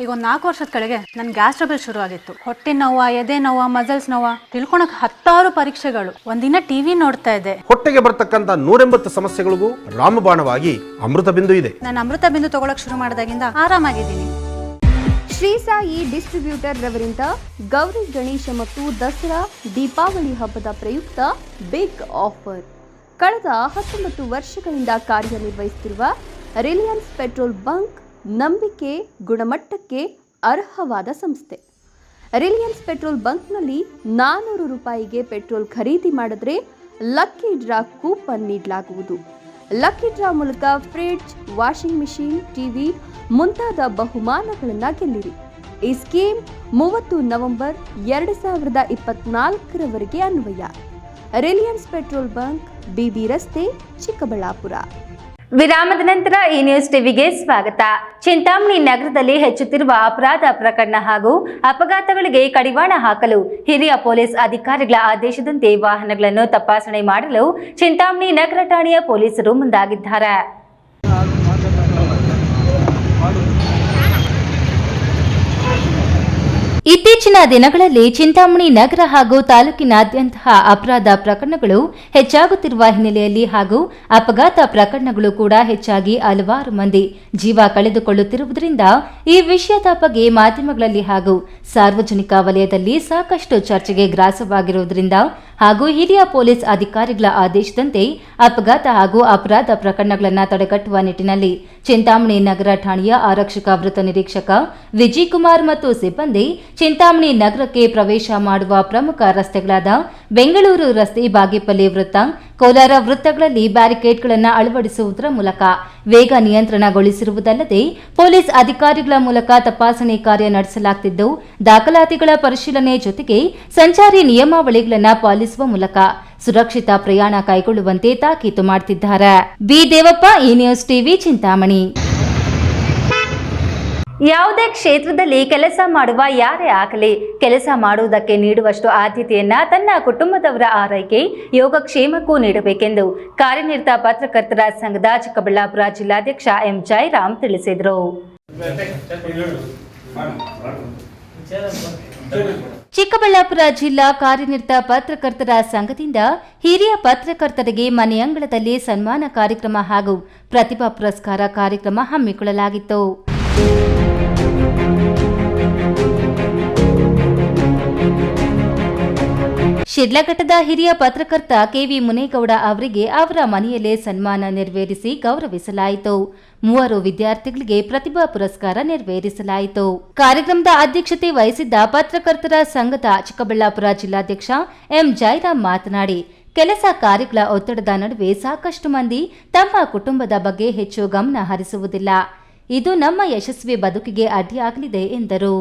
ಈಗ ಒಂದು ನಾಲ್ಕು ವರ್ಷದ ಕಡೆಗೆ ನನ್ನ ಗ್ಯಾಸ್ ಟ್ರಬಲ್ ಶುರು ಆಗಿತ್ತು. ಹೊಟ್ಟೆ ನೋವ ಎದೆ ನೋವ ಮಸಲ್ಸ್ ನೋವ ತಿಳ್ಕೊಳಕ್ ಹತ್ತಾರು ಪರೀಕ್ಷೆಗಳು. ಒಂದಿನ ಟಿವಿ ನೋಡ್ತಾ ಇದ್ದೆ. ಹೊಟ್ಟೆಗೆ ಬರ್ತಕ್ಕಂತ ನೂರೆಂಬತ್ತು ಸಮಸ್ಯೆಗಳಿಗೂ ರಾಮಬಾಣವಾಗಿ ಅಮೃತ ಬಿಂದು ಇದೆ. ನಾನು ಅಮೃತ ಬಿಂದು ತಗೊಳಕ್ ಶುರು ಮಾಡಿದಾಗಿಂದ ಆರಾಮಾಗಿದ್ದೀನಿ. ಶ್ರೀ ಸಾಯಿ ಡಿಸ್ಟ್ರಿಬ್ಯೂಟರ್ ರವರಿಂದ ಗೌರಿ ಗಣೇಶ ಮತ್ತು ದಸರಾ ದೀಪಾವಳಿ ಹಬ್ಬದ ಪ್ರಯುಕ್ತ ಬಿಗ್ ಆಫರ್. ಕಳೆದ ಹತ್ತೊಂಬತ್ತು ವರ್ಷಗಳಿಂದ ಕಾರ್ಯನಿರ್ವಹಿಸುತ್ತಿರುವ ರಿಲಯನ್ಸ್ ಪೆಟ್ರೋಲ್ ಬಂಕ್ ನಂಬಿಕೆ, ಗುಣಮಟ್ಟಕ್ಕೆ ಅರ್ಹವಾದ ಸಂಸ್ಥೆ. ರಿಲಯನ್ಸ್ ಪೆಟ್ರೋಲ್ ಬಂಕ್ನಲ್ಲಿ ನಾನ್ನೂರು ರೂಪಾಯಿಗೆ ಪೆಟ್ರೋಲ್ ಖರೀದಿ ಮಾಡಿದ್ರೆ ಲಕ್ಕಿ ಡ್ರಾ ಕೂಪನ್ ನೀಡಲಾಗುವುದು. ಲಕ್ಕಿ ಡ್ರಾ ಮೂಲಕ ಫ್ರಿಡ್ಜ್, ವಾಷಿಂಗ್ ಮಿಷಿನ್, ಟಿವಿ ಮುಂತಾದ ಬಹುಮಾನಗಳನ್ನು ಗೆಲ್ಲಿರಿ. ಈ ಸ್ಕೀಮ್ ಮೂವತ್ತು ನವೆಂಬರ್ ಎರಡು ಸಾವಿರದ ಇಪ್ಪತ್ನಾಲ್ಕರವರೆಗೆ ಅನ್ವಯ. ರಿಲಯನ್ಸ್ ಪೆಟ್ರೋಲ್ ಬಂಕ್ ಬಿಬಿ ರಸ್ತೆ, ಚಿಕ್ಕಬಳ್ಳಾಪುರ. ವಿರಾಮದ ನಂತರ ಈ ನ್ಯೂಸ್ ಟಿವಿಗೆ ಸ್ವಾಗತ. ಚಿಂತಾಮಣಿ ನಗರದಲ್ಲಿ ಹೆಚ್ಚುತ್ತಿರುವ ಅಪರಾಧ ಪ್ರಕರಣ ಹಾಗೂ ಅಪಘಾತಗಳಿಗೆ ಕಡಿವಾಣ ಹಾಕಲು ಹಿರಿಯ ಪೊಲೀಸ್ ಅಧಿಕಾರಿಗಳ ಆದೇಶದಂತೆ ವಾಹನಗಳನ್ನು ತಪಾಸಣೆ ಮಾಡಲು ಚಿಂತಾಮಣಿ ನಗರ ಠಾಣೆಯ ಪೊಲೀಸರು ಮುಂದಾಗಿದ್ದಾರೆ. ಇತ್ತೀಚಿನ ದಿನಗಳಲ್ಲಿ ಚಿಂತಾಮಣಿ ನಗರ ಹಾಗೂ ತಾಲೂಕಿನಾದ್ಯಂತಹ ಅಪರಾಧ ಪ್ರಕರಣಗಳು ಹೆಚ್ಚಾಗುತ್ತಿರುವ ಹಿನ್ನೆಲೆಯಲ್ಲಿ ಹಾಗೂ ಅಪಘಾತ ಪ್ರಕರಣಗಳು ಕೂಡ ಹೆಚ್ಚಾಗಿ ಹಲವಾರು ಮಂದಿ ಜೀವ ಕಳೆದುಕೊಳ್ಳುತ್ತಿರುವುದರಿಂದ ಈ ವಿಷಯದ ಬಗ್ಗೆ ಮಾಧ್ಯಮಗಳಲ್ಲಿ ಹಾಗೂ ಸಾರ್ವಜನಿಕ ವಲಯದಲ್ಲಿ ಸಾಕಷ್ಟು ಚರ್ಚೆಗೆ ಗ್ರಾಸವಾಗಿರುವುದರಿಂದ ಹಾಗೂ ಹಿರಿಯ ಪೊಲೀಸ್ ಅಧಿಕಾರಿಗಳ ಆದೇಶದಂತೆ ಅಪಘಾತ ಹಾಗೂ ಅಪರಾಧ ಪ್ರಕರಣಗಳನ್ನು ತಡೆಗಟ್ಟುವ ನಿಟ್ಟಿನಲ್ಲಿ ಚಿಂತಾಮಣಿ ನಗರ ಠಾಣೆಯ ಆರಕ್ಷಕ ವೃತ್ತ ನಿರೀಕ್ಷಕ ವಿಜಯ್ ಕುಮಾರ್ ಮತ್ತು ಸಿಬ್ಬಂದಿ ಚಿಂತಾಮಣಿ ನಗರಕ್ಕೆ ಪ್ರವೇಶ ಮಾಡುವ ಪ್ರಮುಖ ರಸ್ತೆಗಳಾದ ಬೆಂಗಳೂರು ರಸ್ತೆ ಬಾಗೇಪಲ್ಲಿ ವೃತ್ತ, ಕೋಲಾರ ವೃತ್ತಗಳಲ್ಲಿ ಬ್ಯಾರಿಕೇಡ್ಗಳನ್ನು ಅಳವಡಿಸುವುದರ ಮೂಲಕ ವೇಗ ನಿಯಂತ್ರಣಗೊಳಿಸಿರುವುದಲ್ಲದೆ ಪೊಲೀಸ್ ಅಧಿಕಾರಿಗಳ ಮೂಲಕ ತಪಾಸಣೆ ಕಾರ್ಯ ನಡೆಸಲಾಗುತ್ತಿದ್ದು ದಾಖಲಾತಿಗಳ ಪರಿಶೀಲನೆ ಜೊತೆಗೆ ಸಂಚಾರಿ ನಿಯಮಾವಳಿಗಳನ್ನು ಪಾಲಿಸುವ ಮೂಲಕ ಸುರಕ್ಷಿತ ಪ್ರಯಾಣ ಕೈಗೊಳ್ಳುವಂತೆ ತಾಕೀತು ಮಾಡುತ್ತಿದ್ದಾರೆ B Devappa E news TV, Chintamani. ಯಾವುದೇ ಕ್ಷೇತ್ರದಲ್ಲಿ ಕೆಲಸ ಮಾಡುವ ಯಾರೇ ಆಗಲಿ, ಕೆಲಸ ಮಾಡುವುದಕ್ಕೆ ನೀಡುವಷ್ಟು ಆದ್ಯತೆಯನ್ನ ತನ್ನ ಕುಟುಂಬದವರ ಆರೈಕೆ, ಯೋಗಕ್ಷೇಮಕ್ಕೂ ನೀಡಬೇಕೆಂದು ಕಾರ್ಯನಿರತ ಪತ್ರಕರ್ತರ ಸಂಘದ ಚಿಕ್ಕಬಳ್ಳಾಪುರ ಜಿಲ್ಲಾಧ್ಯಕ್ಷ ಎಂ ಜಯರಾಮ್ ತಿಳಿಸಿದರು. ಚಿಕ್ಕಬಳ್ಳಾಪುರ ಜಿಲ್ಲಾ ಕಾರ್ಯನಿರತ ಪತ್ರಕರ್ತರ ಸಂಘದಿಂದ ಹಿರಿಯ ಪತ್ರಕರ್ತರಿಗೆ ಮನೆಯಂಗಳದಲ್ಲಿ ಸನ್ಮಾನ ಕಾರ್ಯಕ್ರಮ ಹಾಗೂ ಪ್ರತಿಭಾ ಪುರಸ್ಕಾರ ಕಾರ್ಯಕ್ರಮ ಹಮ್ಮಿಕೊಳ್ಳಲಾಗಿತ್ತು. ಶಿಡ್ಲಘಟ್ಟದ ಹಿರಿಯ ಪತ್ರಕರ್ತ ಕೆವಿ ಮುನೇಗೌಡ ಅವರಿಗೆ ಅವರ ಮನೆಯಲ್ಲೇ ಸನ್ಮಾನ ನೆರವೇರಿಸಿ ಗೌರವಿಸಲಾಯಿತು. ಮೂವರು ವಿದ್ಯಾರ್ಥಿಗಳಿಗೆ ಪ್ರತಿಭಾ ಪುರಸ್ಕಾರ ನೆರವೇರಿಸಲಾಯಿತು. ಕಾರ್ಯಕ್ರಮದ ಅಧ್ಯಕ್ಷತೆ ವಹಿಸಿದ್ದ ಪತ್ರಕರ್ತರ ಸಂಘದ ಚಿಕ್ಕಬಳ್ಳಾಪುರ ಜಿಲ್ಲಾಧ್ಯಕ್ಷ ಎಂ ಜಯರಾಮ್ ಮಾತನಾಡಿ, ಕೆಲಸ ಕಾರ್ಯಗಳ ಒತ್ತಡದ ನಡುವೆ ಸಾಕಷ್ಟು ಮಂದಿ ತಮ್ಮ ಕುಟುಂಬದ ಬಗ್ಗೆ ಹೆಚ್ಚು ಗಮನ ಹರಿಸುವುದಿಲ್ಲ. ಇದು ನಮ್ಮ ಯಶಸ್ವಿ ಬದುಕಿಗೆ ಅಡ್ಡಿಯಾಗಲಿದೆ, ಎಂದರು.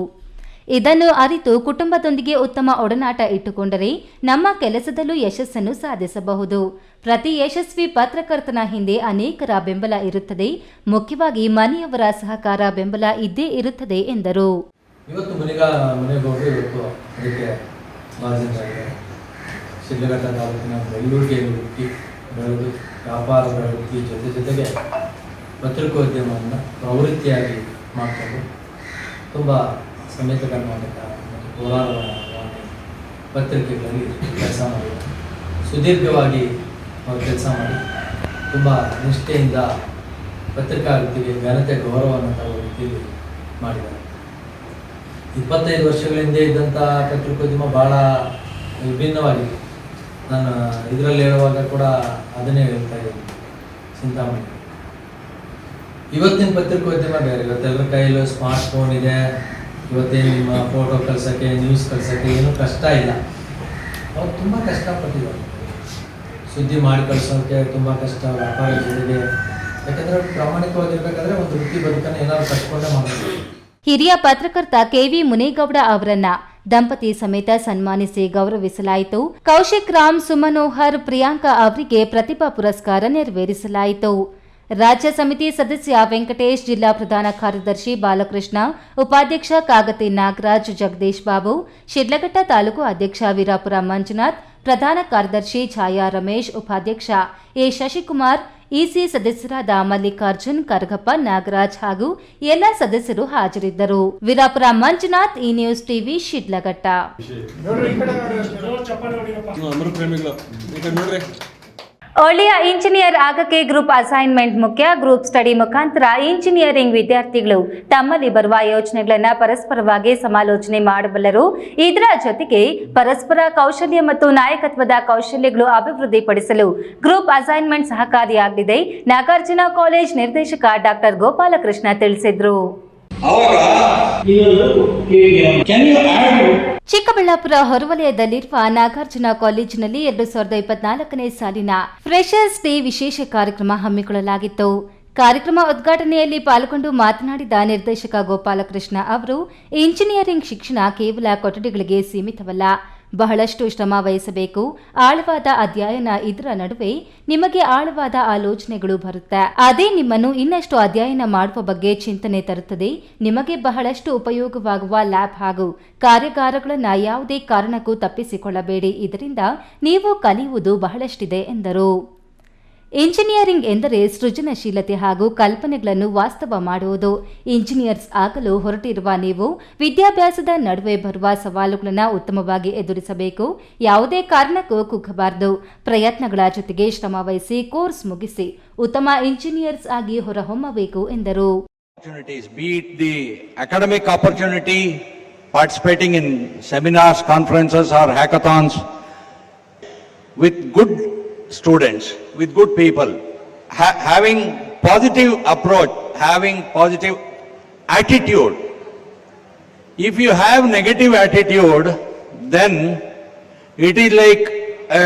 ಇದನ್ನು ಅರಿತು ಕುಟುಂಬದೊಂದಿಗೆ ಉತ್ತಮ ಒಡನಾಟ ಇಟ್ಟುಕೊಂಡರೆ ನಮ್ಮ ಕೆಲಸದಲ್ಲೂ ಯಶಸ್ಸನ್ನು ಸಾಧಿಸಬಹುದು. ಪ್ರತಿ ಯಶಸ್ವಿ ಪತ್ರಕರ್ತನ ಹಿಂದೆ ಅನೇಕರ ಬೆಂಬಲ ಇರುತ್ತದೆ, ಮುಖ್ಯವಾಗಿ ಮನೆಯವರ ಸಹಕಾರ ಬೆಂಬಲ ಇದ್ದೇ ಇರುತ್ತದೆ, ಎಂದರು. ಇವತ್ತು ಇವತ್ತು ತಾಲೂಕಿನ ಬೆಳ್ಳೂರಿಗೆ ಬೆಳೆದು ವ್ಯಾಪಾರದ ಜೊತೆ ಜೊತೆಗೆ ಪತ್ರಿಕೋದ್ಯಮವನ್ನು ಪ್ರವೃತ್ತಿಯಾಗಿ ಮಾಡಿಕೊಂಡು ತುಂಬ ಸಮೇತ ಕರ್ನಾಟಕ ಮತ್ತು ಕೋಲಾರ ಪತ್ರಿಕೆಗಳಲ್ಲಿ ಕೆಲಸ ಮಾಡಿ. ಸುದೀರ್ಘವಾಗಿ ಅವರು ಕೆಲಸ ಮಾಡಿ. ತುಂಬ ನಿಷ್ಠೆಯಿಂದ ಪತ್ರಿಕಾ ವೃತ್ತಿಗೆ ಘನತೆ ಗೌರವವನ್ನು ತರುವ ರೀತಿಯಲ್ಲಿ ಮಾಡಿದ್ದಾರೆ. ಇಪ್ಪತ್ತೈದು ವರ್ಷಗಳ ಹಿಂದೆ ಇದ್ದಂಥ ಪತ್ರಿಕೋದ್ಯಮ ಭಾಳ ವಿಭಿನ್ನವಾಗಿದೆ. ನಾನು ಇದರಲ್ಲಿ ಹೇಳುವಾಗ ಕೂಡ ಅದನ್ನೇ ಹೇಳ್ತಾ ಇದ್ದೀನಿ. ಚಿಂತಾಮಣಿ. ಇವತ್ತಿನ ಪತ್ರಿಕೋದ್ಯಮ ಬೇರೆ ಇವತ್ತೆಲ್ಲರ ಕೈಯಲ್ಲೂ ಸ್ಮಾರ್ಟ್ ಫೋನ್ ಇದೆ. ಇವತ್ತೇನು ನಿಮ್ಮ ಫೋಟೋ ಕಳ್ಸೋಕ್ಕೆ ನ್ಯೂಸ್ ಕಳ್ಸೋಕ್ಕೆ ಏನೂ ಕಷ್ಟ ಇಲ್ಲ. ಅವ್ರು ತುಂಬ ಕಷ್ಟಪಟ್ಟಿದ್ದಾರೆ. ಸುದ್ದಿ ಮಾಡಿ ಕಳ್ಸೋಕ್ಕೆ ತುಂಬ ಕಷ್ಟ ವ್ಯಾಪಾರ ಜೊತೆಗೆ. ಯಾಕಂದರೆ ಪ್ರಾಮಾಣಿಕವಾಗಿರ್ಬೇಕಾದ್ರೆ ಒಂದು ವೃತ್ತಿ ಬದುಕನ್ನು ಏನಾದ್ರು ಕಟ್ಕೊಂಡೇ ಮಾಡಬೇಕು. ಹಿರಿಯ ಪತ್ರಕರ್ತ ಕೆವಿ ಮುನೇಗೌಡ ಅವರನ್ನ ದಂಪತಿ ಸಮೇತ ಸನ್ಮಾನಿಸಿ ಗೌರವಿಸಲಾಯಿತು. ಕೌಶಿಕ್ ರಾಮ್ ಸುಮನೋಹರ್, ಪ್ರಿಯಾಂಕಾ ಅವರಿಗೆ ಪ್ರತಿಭಾ ಪುರಸ್ಕಾರ ನೆರವೇರಿಸಲಾಯಿತು. ರಾಜ್ಯ ಸಮಿತಿ ಸದಸ್ಯ ವೆಂಕಟೇಶ್ ಜಿಲ್ಲಾ ಪ್ರಧಾನ ಕಾರ್ಯದರ್ಶಿ ಬಾಲಕೃಷ್ಣ ಉಪಾಧ್ಯಕ್ಷ ಕಾಗತಿ ನಾಗರಾಜ್ ಜಗದೀಶ್ ಬಾಬು ಶಿಡ್ಲಘಟ್ಟ ತಾಲೂಕು ಅಧ್ಯಕ್ಷ ವೀರಾಪುರ ಮಂಜುನಾಥ್ ಪ್ರಧಾನ ಕಾರ್ಯದರ್ಶಿ ಛಾಯಾ ರಮೇಶ್ ಉಪಾಧ್ಯಕ್ಷ ಎ ಶಶಿಕುಮಾರ್ ಇಸಿ ಸದಸ್ಯರಾದ ಮಲ್ಲಿಕಾರ್ಜುನ್ ಕರಗಪ್ಪ ನಾಗರಾಜ್ ಹಾಗೂ ಎಲ್ಲ ಸದಸ್ಯರು ಹಾಜರಿದ್ದರು Veerapura Manjunath E news TV Shidlaghatta ಒಳ್ಳೆಯ ಇಂಜಿನಿಯರ್ ಆಗಕ್ಕೆ ಗ್ರೂಪ್ ಅಸೈನ್ಮೆಂಟ್ ಮುಖ್ಯ. ಗ್ರೂಪ್ ಸ್ಟಡಿ ಮುಖಾಂತರ ಇಂಜಿನಿಯರಿಂಗ್ ವಿದ್ಯಾರ್ಥಿಗಳು ತಮ್ಮಲ್ಲಿ ಬರುವ ಯೋಚನೆಗಳನ್ನು ಪರಸ್ಪರವಾಗಿ ಸಮಾಲೋಚನೆ ಮಾಡಬಲ್ಲರು. ಇದರ ಜೊತೆಗೆ ಪರಸ್ಪರ ಕೌಶಲ್ಯ ಮತ್ತು ನಾಯಕತ್ವದ ಕೌಶಲ್ಯಗಳು ಅಭಿವೃದ್ಧಿಪಡಿಸಲು ಗ್ರೂಪ್ ಅಸೈನ್ಮೆಂಟ್ ಸಹಕಾರಿಯಾಗಲಿದೆ. ನಾಗಾರ್ಜುನ ಕಾಲೇಜ್ ನಿರ್ದೇಶಕ ಡಾಕ್ಟರ್ ಗೋಪಾಲಕೃಷ್ಣ ತಿಳಿಸಿದ್ರು. ಚಿಕ್ಕಬಳ್ಳಾಪುರ ಹೊರವಲಯದಲ್ಲಿರುವ ನಾಗಾರ್ಜುನ ಕಾಲೇಜಿನಲ್ಲಿ ಎರಡು ಸಾವಿರದ ಇಪ್ಪತ್ನಾಲ್ಕನೇ ಸಾಲಿನ ಫ್ರೆಷರ್ಸ್ ಡೇ ವಿಶೇಷ ಕಾರ್ಯಕ್ರಮ ಹಮ್ಮಿಕೊಳ್ಳಲಾಗಿತ್ತು. ಕಾರ್ಯಕ್ರಮ ಉದ್ಘಾಟನೆಯಲ್ಲಿ ಪಾಲ್ಗೊಂಡು ಮಾತನಾಡಿದ ನಿರ್ದೇಶಕ ಗೋಪಾಲಕೃಷ್ಣ ಅವರು ಇಂಜಿನಿಯರಿಂಗ್ ಶಿಕ್ಷಣ ಕೇವಲ ಕೊಠಡಿಗಳಿಗೆ ಸೀಮಿತವಲ್ಲ. ಬಹಳಷ್ಟು ಶ್ರಮ ವಹಿಸಬೇಕು. ಆಳವಾದ ಅಧ್ಯಯನ ಇದರ ನಡುವೆ ನಿಮಗೆ ಆಳವಾದ ಆಲೋಚನೆಗಳು ಬರುತ್ತೆ. ಅದೇ ನಿಮ್ಮನ್ನು ಇನ್ನಷ್ಟು ಅಧ್ಯಯನ ಮಾಡುವ ಬಗ್ಗೆ ಚಿಂತನೆ ತರುತ್ತದೆ. ನಿಮಗೆ ಬಹಳಷ್ಟು ಉಪಯೋಗವಾಗುವ ಲ್ಯಾಬ್ ಹಾಗೂ ಕಾರ್ಯಾಗಾರಗಳನ್ನು ಯಾವುದೇ ಕಾರಣಕ್ಕೂ ತಪ್ಪಿಸಿಕೊಳ್ಳಬೇಡಿ. ಇದರಿಂದ ನೀವು ಕಲಿಯುವುದು ಬಹಳಷ್ಟಿದೆ ಎಂದರು. ಇಂಜಿನಿಯರಿಂಗ್ ಎಂದರೆ ಸೃಜನಶೀಲತೆ ಹಾಗೂ ಕಲ್ಪನೆಗಳನ್ನು ವಾಸ್ತವ ಮಾಡುವುದು. ಇಂಜಿನಿಯರ್ಸ್ ಆಗಲು ಹೊರಟಿರುವ ನೀವು ವಿದ್ಯಾಭ್ಯಾಸದ ನಡುವೆ ಬರುವ ಸವಾಲುಗಳನ್ನು ಉತ್ತಮವಾಗಿ ಎದುರಿಸಬೇಕು. ಯಾವುದೇ ಕಾರಣಕ್ಕೂ ಕುಗ್ಗಬಾರದು. ಪ್ರಯತ್ನಗಳ ಜೊತೆಗೆ ಶ್ರಮವಹಿಸಿ ಕೋರ್ಸ್ ಮುಗಿಸಿ ಉತ್ತಮ ಇಂಜಿನಿಯರ್ಸ್ ಆಗಿ ಹೊರಹೊಮ್ಮಬೇಕು ಎಂದರು. Academic opportunity participating in seminars conferences or hackathons seminars, conferences students, with good people, ha- having positive approach, having positive attitude. If you have negative attitude, then it is like a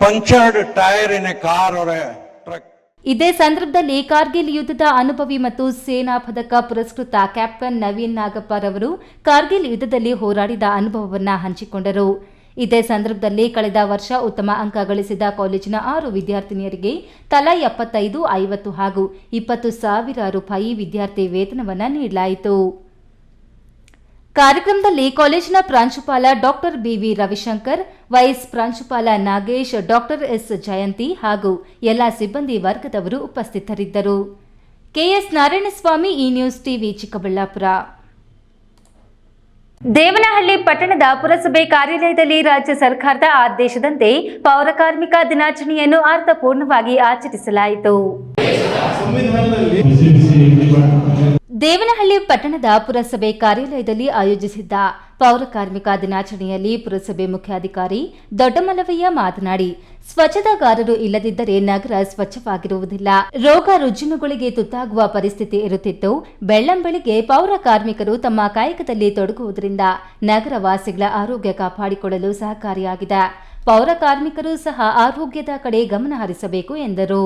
punctured tire in a car or a truck. ಇದೇ ಸಂದರ್ಭದಲ್ಲಿ ಕಾರ್ಗಿಲ್ ಯುದ್ಧದ ಅನುಭವಿ ಮತ್ತು ಸೇನಾ ಪದಕ ಪುರಸ್ಕೃತ captain Naveen ನಾಗಪ್ಪರವರು Kargil ಯುದ್ಧದಲ್ಲಿ ಹೋರಾಡಿದ ಅನುಭವವನ್ನು ಹಂಚಿಕೊಂಡರು ಇದೇ ಸಂದರ್ಭದಲ್ಲಿ ಕಳೆದ ವರ್ಷ ಉತ್ತಮ ಅಂಕ ಗಳಿಸಿದ ಕಾಲೇಜಿನ ಆರು ವಿದ್ಯಾರ್ಥಿನಿಯರಿಗೆ ತಲಾ ಎಪ್ಪತ್ತೈದು, ಐವತ್ತು ಹಾಗೂ ಇಪ್ಪತ್ತು ಸಾವಿರ ರೂಪಾಯಿ ವಿದ್ಯಾರ್ಥಿ ವೇತನವನ್ನು ನೀಡಲಾಯಿತು. ಕಾರ್ಯಕ್ರಮದಲ್ಲಿ ಕಾಲೇಜಿನ ಪ್ರಾಂಶುಪಾಲ ಡಾಕ್ಟರ್ ಬಿವಿ ರವಿಶಂಕರ್, ವೈಸ್ ಪ್ರಾಂಶುಪಾಲ ನಾಗೇಶ್, ಡಾಕ್ಟರ್ ಎಸ್ ಜಯಂತಿ ಹಾಗೂ ಎಲ್ಲ ಸಿಬ್ಬಂದಿ ವರ್ಗದವರು ಉಪಸ್ಥಿತರಿದ್ದರು. ಕೆಎಸ್ ನಾರಾಯಣಸ್ವಾಮಿ ಈ ನ್ಯೂಸ್ ಟಿವಿ ಚಿಕ್ಕಬಳ್ಳಾಪುರ. ದೇವನಹಳ್ಳಿ ಪಟ್ಟಣದ ಪುರಸಭೆ ಕಾರ್ಯಾಲಯದಲ್ಲಿ ರಾಜ್ಯ ಸರ್ಕಾರದ ಆದೇಶದಂತೆ ಪೌರಕಾರ್ಮಿಕ ದಿನಾಚರಣೆಯನ್ನು ಅರ್ಥಪೂರ್ಣವಾಗಿ ಆಚರಿಸಲಾಯಿತು. ದೇವನಹಳ್ಳಿ ಪಟ್ಟಣದ ಪುರಸಭೆ ಕಾರ್ಯಾಲಯದಲ್ಲಿ ಆಯೋಜಿಸಿದ್ದ ಪೌರಕಾರ್ಮಿಕ ದಿನಾಚರಣೆಯಲ್ಲಿ ಪುರಸಭೆ ಮುಖ್ಯಾಧಿಕಾರಿ ದೊಡ್ಡಮಲವಯ್ಯ ಮಾತನಾಡಿ ಸ್ವಚ್ಛತಾಗಾರರು ಇಲ್ಲದಿದ್ದರೆ ನಗರ ಸ್ವಚ್ಛವಾಗಿರುವುದಿಲ್ಲ. ರೋಗ ರುಜಿನಗಳಿಗೆ ತುತ್ತಾಗುವ ಪರಿಸ್ಥಿತಿ ಇರುತ್ತಿತ್ತು ಬೆಳ್ಳಂಬೆಳಿಗ್ಗೆ ಪೌರ ಕಾರ್ಮಿಕರು ತಮ್ಮ ಕಾಯಕದಲ್ಲಿ ತೊಡಗುವುದರಿಂದ ನಗರ ವಾಸಿಗಳ ಆರೋಗ್ಯ ಕಾಪಾಡಿಕೊಳ್ಳಲು ಸಹಕಾರಿಯಾಗಿದೆ. ಪೌರ ಕಾರ್ಮಿಕರು ಸಹ ಆರೋಗ್ಯದ ಕಡೆ ಗಮನ ಹರಿಸಬೇಕು ಎಂದರು.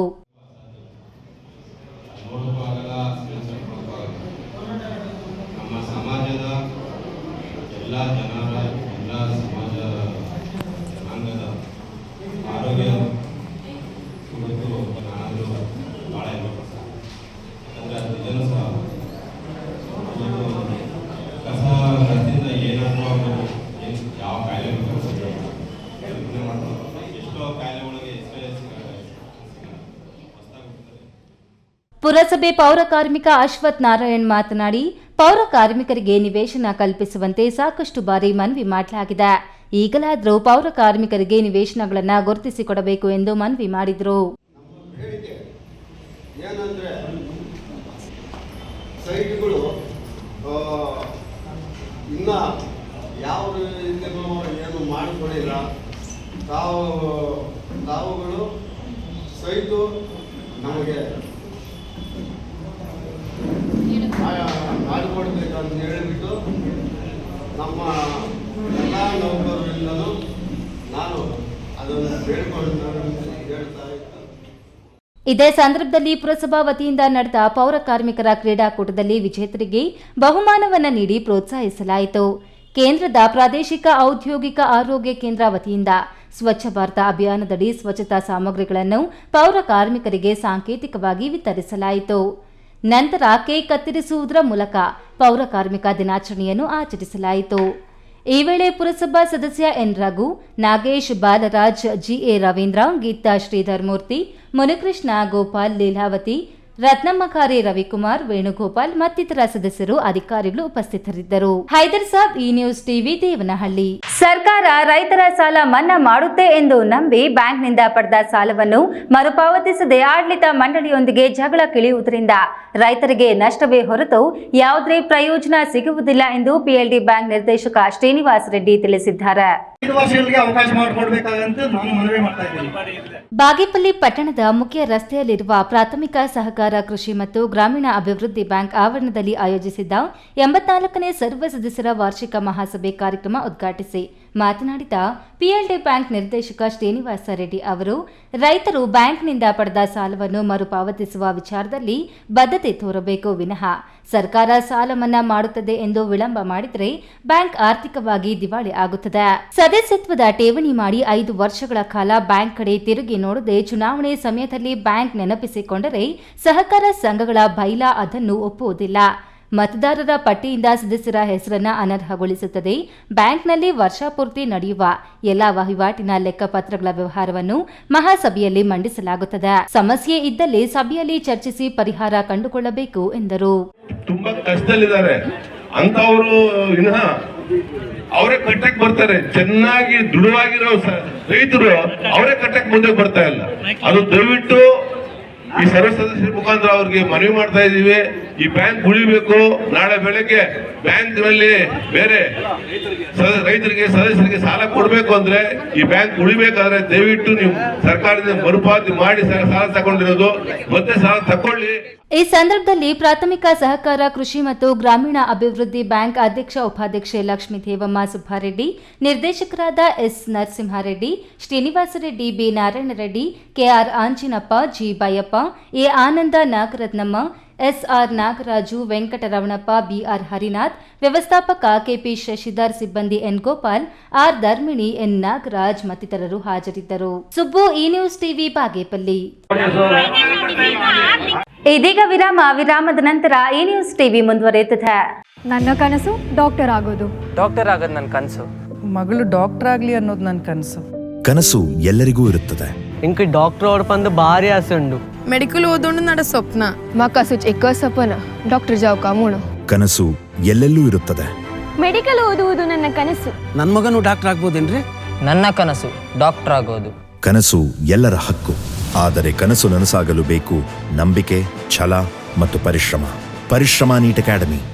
ನಮ್ಮ ಎಲ್ಲ ಜನರ ಎಲ್ಲ ಸಮಾಜ ಜನಾಂಗದ ಪುರಸಭೆ ಪೌರ ಕಾರ್ಮಿಕ ಅಶ್ವಥ್ ನಾರಾಯಣ್ ಮಾತನಾಡಿ ಪೌರ ಕಾರ್ಮಿಕರಿಗೆ ನಿವೇಶನ ಕಲ್ಪಿಸುವಂತೆ ಸಾಕಷ್ಟು ಬಾರಿ ಮನವಿ ಮಾಡಲಾಗಿದೆ. ಈಗಲಾದರೂ ಪೌರ ಕಾರ್ಮಿಕರಿಗೆ ನಿವೇಶನಗಳನ್ನು ಗುರುತಿಸಿಕೊಡಬೇಕು ಎಂದು ಮನವಿ ಮಾಡಿದರು. ಇನ್ನ ಮಾಡಿಕೊಡ್ಬೇಕಂತ ಹೇಳಿಬಿಟ್ಟು ನಮ್ಮ ನಾನು ಅದನ್ನು ಬೇಡಿಕೊಳ್ಳುತ್ತೇನೆ ಇದೇ ಸಂದರ್ಭದಲ್ಲಿ ಪುರಸಭಾ ವತಿಯಿಂದ ನಡೆದ ಪೌರ ಕಾರ್ಮಿಕರ ಕ್ರೀಡಾಕೂಟದಲ್ಲಿ ವಿಜೇತರಿಗೆ ಬಹುಮಾನವನ್ನು ನೀಡಿ ಪ್ರೋತ್ಸಾಹಿಸಲಾಯಿತು. ಕೇಂದ್ರದ ಪ್ರಾದೇಶಿಕ ಔದ್ಯೋಗಿಕ ಆರೋಗ್ಯ ಕೇಂದ್ರ ವತಿಯಿಂದ ಸ್ವಚ್ಛ ಭಾರತ ಅಭಿಯಾನದಡಿ ಸ್ವಚ್ಛತಾ ಸಾಮಗ್ರಿಗಳನ್ನು ಪೌರ ಕಾರ್ಮಿಕರಿಗೆ ಸಾಂಕೇತಿಕವಾಗಿ ವಿತರಿಸಲಾಯಿತು. ನಂತರ ಕೇಕ್ ಕತ್ತರಿಸುವುದರ ಮೂಲಕ ಪೌರ ಕಾರ್ಮಿಕ ದಿನಾಚರಣೆಯನ್ನು ಆಚರಿಸಲಾಯಿತು. ಈ ವೇಳೆ ಪುರಸಭಾ ಸದಸ್ಯ N Raghu, Nagesh Balraj, G A Ravindra, Geetha Sridhar Murthy, Munikrishna Gopal Leelavathi ರತ್ನಮ್ಮಕಾರಿ Ravikumar Venugopal ಮತ್ತಿತರ ಸದಸ್ಯರು ಅಧಿಕಾರಿಗಳು ಉಪಸ್ಥಿತರಿದ್ದರು. ಹೈದರ್ ಸಾಬ್ ಈ ನ್ಯೂಸ್ ಟಿವಿ ದೇವನಹಳ್ಳಿ. ಸರ್ಕಾರ ರೈತರ ಸಾಲ ಮನ್ನಾ ಮಾಡುತ್ತೆ ಎಂದು ನಂಬಿ ಬ್ಯಾಂಕ್ನಿಂದ ಪಡೆದ ಸಾಲವನ್ನು ಮರುಪಾವತಿಸದೆ ಆಡಳಿತ ಮಂಡಳಿಯೊಂದಿಗೆ ಜಗಳ ಕಿಳಿಯುವುದರಿಂದ ರೈತರಿಗೆ ನಷ್ಟವೇ ಹೊರತು ಯಾವುದೇ ಪ್ರಯೋಜನ ಸಿಗುವುದಿಲ್ಲ ಎಂದು ಪಿಎಲ್ಡಿ ಬ್ಯಾಂಕ್ ನಿರ್ದೇಶಕ ಶ್ರೀನಿವಾಸ್ ರೆಡ್ಡಿ ತಿಳಿಸಿದ್ದಾರೆ. ಬಾಗೇಪಲ್ಲಿ ಪಟ್ಟಣದ ಮುಖ್ಯ ರಸ್ತೆಯಲ್ಲಿರುವ ಪ್ರಾಥಮಿಕ ಸಹಕಾರ ಕೃಷಿ ಮತ್ತು ಗ್ರಾಮೀಣ ಅಭಿವೃದ್ಧಿ ಬ್ಯಾಂಕ್ ಆವರಣದಲ್ಲಿ ಆಯೋಜಿಸಿದ್ದ ಎಂಬತ್ನಾಲ್ಕನೇ ಸರ್ವ ಸದಸ್ಯರ ವಾರ್ಷಿಕ ಮಹಾಸಭೆ ಕಾರ್ಯಕ್ರಮ ಉದ್ಘಾಟಿಸಿ. ಮಾತನಾಡಿದ ಪಿಎಲ್ಡಿ ಬ್ಯಾಂಕ್ ನಿರ್ದೇಶಕ ಶ್ರೀನಿವಾಸ ರೆಡ್ಡಿ ಅವರು, ರೈತರು ಬ್ಯಾಂಕ್ನಿಂದ ಪಡೆದ ಸಾಲವನ್ನು ಮರುಪಾವತಿಸುವ ವಿಚಾರದಲ್ಲಿ ಬದ್ಧತೆ ತೋರಬೇಕು. ವಿನಃ ಸರ್ಕಾರ ಸಾಲ ಮನ್ನಾ ಮಾಡುತ್ತದೆ ಎಂದು ವಿಳಂಬ ಮಾಡಿದರೆ ಬ್ಯಾಂಕ್ ಆರ್ಥಿಕವಾಗಿ ದಿವಾಳಿ ಆಗುತ್ತದೆ. ಸದಸ್ಯತ್ವದ ಠೇವಣಿ ಮಾಡಿ ಐದು ವರ್ಷಗಳ ಕಾಲ ಬ್ಯಾಂಕ್ ಕಡೆ ತಿರುಗಿ ನೋಡದೆ ಚುನಾವಣೆ ಸಮಯದಲ್ಲಿ ಬ್ಯಾಂಕ್ ನೆನಪಿಸಿಕೊಂಡರೆ ಸಹಕಾರ ಸಂಘಗಳ ಬೈಲಾ ಅದನ್ನು ಒಪ್ಪುವುದಿಲ್ಲ. ಮತದಾರರ ಪಟ್ಟಿಯಿಂದ ಸದಸ್ಯರ ಹೆಸರನ್ನು ಅನರ್ಹಗೊಳಿಸುತ್ತದೆ. ಬ್ಯಾಂಕ್ನಲ್ಲಿ ವರ್ಷಪೂರ್ತಿ ನಡೆಯುವ ಎಲ್ಲಾ ವಹಿವಾಟಿನ ಲೆಕ್ಕಪತ್ರಗಳ ವ್ಯವಹಾರವನ್ನು ಮಹಾಸಭೆಯಲ್ಲಿ ಮಂಡಿಸಲಾಗುತ್ತದೆ. ಸಮಸ್ಯೆ ಇದ್ದಲ್ಲಿ ಸಭೆಯಲ್ಲಿ ಚರ್ಚಿಸಿ ಪರಿಹಾರ ಕಂಡುಕೊಳ್ಳಬೇಕು ಎಂದರು. ತುಂಬಾ ಕಷ್ಟದಲ್ಲಿದ್ದಾರೆ. ಅಂತವರು ಅವರೇ ಕಟ್ಟಕ್ ಬರ್ತಾರೆ. ಚೆನ್ನಾಗಿ ದೃಢವಾಗಿರೋ ರೈತರು ಅವರೇ ಕಟ್ಟಕ್ ಮುಂದೆ ಬರ್ತಾ ಇಲ್ಲ. ಅದು ದಯವಿಟ್ಟು ಈ ಸರ್ವ ಸದಸ್ಯರ ಮುಖಾಂತರ ಅವ್ರಿಗೆ ಮನವಿ ಮಾಡ್ತಾ ಇದೀವಿ ಈ ಬ್ಯಾಂಕ್ ಉಳಿಬೇಕು. ನಾಳೆ ಬೆಳಗ್ಗೆ ಬ್ಯಾಂಕ್ನಲ್ಲಿ ಬೇರೆ ರೈತರಿಗೆ, ಸದಸ್ಯರಿಗೆ ಸಾಲ ಕೊಡಬೇಕು ಅಂದ್ರೆ ಈ ಬ್ಯಾಂಕ್ ಉಳಿಬೇಕಾದ್ರೆ ದಯವಿಟ್ಟು ನೀವು ಸರ್ಕಾರದಿಂದ ಮರುಪಾವತಿ ಮಾಡಿ ಸಾಲ ತಗೊಂಡಿರೋದು. ಮತ್ತೆ ಸಾಲ ತಕೊಳ್ಳಿ. ಈ ಸಂದರ್ಭದಲ್ಲಿ ಪ್ರಾಥಮಿಕ ಸಹಕಾರ ಕೃಷಿ ಮತ್ತು ಗ್ರಾಮೀಣ ಅಭಿವೃದ್ಧಿ ಬ್ಯಾಂಕ್ ಅಧ್ಯಕ್ಷ ಉಪಾಧ್ಯಕ್ಷೆ ಲಕ್ಷ್ಮೀ ದೇವಮ್ಮ ಸುಬ್ಬಾರೆಡ್ಡಿ ನಿರ್ದೇಶಕರಾದ S Narasimhareddy Srinivasa Reddy B Narayanareddy K R Anjinappa G Byappa A Ananda Nagarathnamma S R Nagaraju Venkataramanappa B R Harinath ವ್ಯವಸ್ಥಾಪಕ ಕೆಪಿ ಶಶಿಧರ್ ಸಿಬ್ಬಂದಿ N Gopal R Dharmini N Nagaraj ಮತ್ತಿತರರು ಹಾಜರಿದ್ದರು ಸುಬ್ಬು ಈ ನ್ಯೂಸ್ ಟಿವಿ ಬಾಗೇಪಲ್ಲಿ ಇದೀಗ ವಿರಾಮ. ವಿರಾಮದ ನಂತರ ಈ ನ್ಯೂಸ್ ಟಿವಿ ಮುಂದುವರಿಯುತ್ತದೆ. ನನ್ನ ಕನಸು ಡಾಕ್ಟರ್ ಆಗೋದು. ಡಾಕ್ಟರ್ ಆಗೋದು ನನ್ನ ಕನಸು. ಮಗಳು ಡಾಕ್ಟರ್ ಆಗ್ಲಿ ಅನ್ನೋದು ನನ್ನ ಕನಸು. ಕನಸು ಎಲ್ಲರಿಗೂ ಇರುತ್ತದೆ. ಇಂಕ ಡಾಕ್ಟರ್ ಅವ್ರ ಬಂದು ಭಾರಿ ಆಸೆ ಉಂಡು. ಮೆಡಿಕಲ್ ಓದೋಣ ನಡ ಸ್ವಪ್ನ. ಮಕ್ಕ ಸುಚ್ ಎಕ್ಕ ಸಪನ ಡಾಕ್ಟರ್ ಜಾವ್ ಮೂಣ ಕನಸು ಎಲ್ಲೆಲ್ಲೂ ಇರುತ್ತದೆ. ಮೆಡಿಕಲ್ ಓದುವುದು ನನ್ನ ಕನಸು. ನನ್ನ ಮಗನು ಡಾಕ್ಟರ್ ಆಗ್ಬೋದೇನ್ರಿ? ನನ್ನ ಕನಸು ಡಾಕ್ಟರ್ ಆಗೋದು. ಕನಸು ಎಲ್ಲರ ಹಕ್ಕು. ಆದರೆ ಕನಸು ನನಸಾಗಲು ಬೇಕು ನಂಬಿಕೆ ಛಲ ಮತ್ತು ಪರಿಶ್ರಮ. ಪರಿಶ್ರಮ ನೀಟ್ ಅಕಾಡೆಮಿ.